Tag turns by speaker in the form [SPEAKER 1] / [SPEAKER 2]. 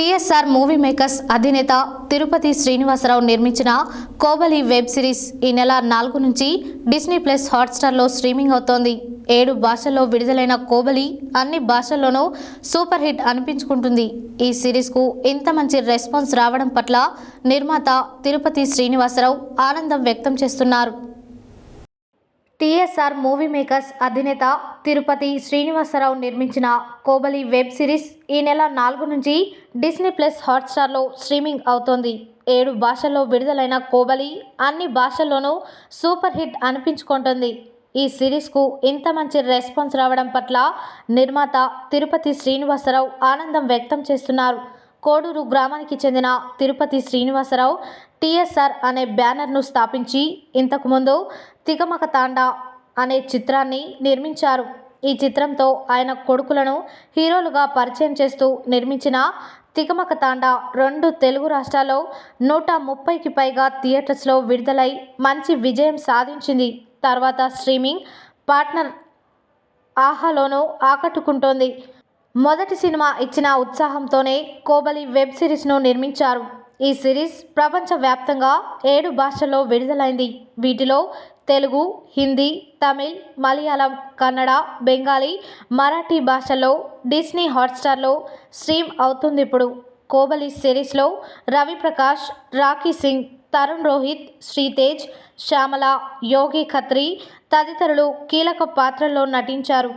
[SPEAKER 1] TSR movie makers అధినేత తిరుపతి శ్రీనివాసరావు నిర్మించిన Kobali web series ఈ నెల నాలుగు నుంచి డిస్నీ ప్లస్ హాట్స్టార్లో స్ట్రీమింగ్ అవుతోంది. ఏడు భాషల్లో విడుదలైన కోబలి అన్ని భాషల్లోనూ సూపర్ హిట్ అనిపించుకుంటుంది. ఈ సిరీస్కు ఇంత మంచి రెస్పాన్స్ రావడం పట్ల నిర్మాత తిరుపతి శ్రీనివాసరావు ఆనందం వ్యక్తం చేస్తున్నారు. టీఎస్ఆర్ మూవీ మేకర్స్ అధినేత తిరుపతి శ్రీనివాసరావు నిర్మించిన కోబలి వెబ్ సిరీస్ ఈ నెల నాలుగు నుంచి డిస్నీ ప్లస్ హాట్స్టార్లో స్ట్రీమింగ్ అవుతోంది. ఏడు భాషల్లో విడుదలైన కోబలి అన్ని భాషల్లోనూ సూపర్ హిట్ అనిపించుకుంటుంది. ఈ సిరీస్కు ఇంత మంచి రెస్పాన్స్ రావడం పట్ల నిర్మాత తిరుపతి శ్రీనివాసరావు ఆనందం వ్యక్తం చేస్తున్నారు. కోడూరు గ్రామానికి చెందిన తిరుపతి శ్రీనివాసరావు టీఎస్ఆర్ అనే బ్యానర్ను స్థాపించి ఇంతకుముందు తికమక తాండా అనే చిత్రాన్ని నిర్మించారు. ఈ చిత్రంతో ఆయన కొడుకులను హీరోలుగా పరిచయం చేస్తూ నిర్మించిన తికమక తాండా రెండు తెలుగు రాష్ట్రాల్లో నూట ముప్పైకి పైగా థియేటర్స్లో విడుదలై మంచి విజయం సాధించింది. తర్వాత స్ట్రీమింగ్ పార్ట్నర్ ఆహాలోనూ ఆకట్టుకుంటోంది. మొదటి సినిమా ఇచ్చిన ఉత్సాహంతోనే కోబలి వెబ్ సిరీస్ను నిర్మించారు. ఈ సిరీస్ ప్రపంచవ్యాప్తంగా ఏడు భాషల్లో విడుదలైంది. వీటిలో తెలుగు హిందీ తమిళ్ మలయాళం కన్నడ బెంగాలీ మరాఠీ భాషల్లో డిస్నీ హాట్స్టార్లో స్ట్రీమ్ అవుతుంది ఇప్పుడు. కోబలి సిరీస్లో రవిప్రకాష్ రాఖీ సింగ్ తరుణ్ రోహిత్ శ్రీతేజ్ శ్యామల యోగి ఖత్రి తదితరులు కీలక పాత్రల్లో నటించారు.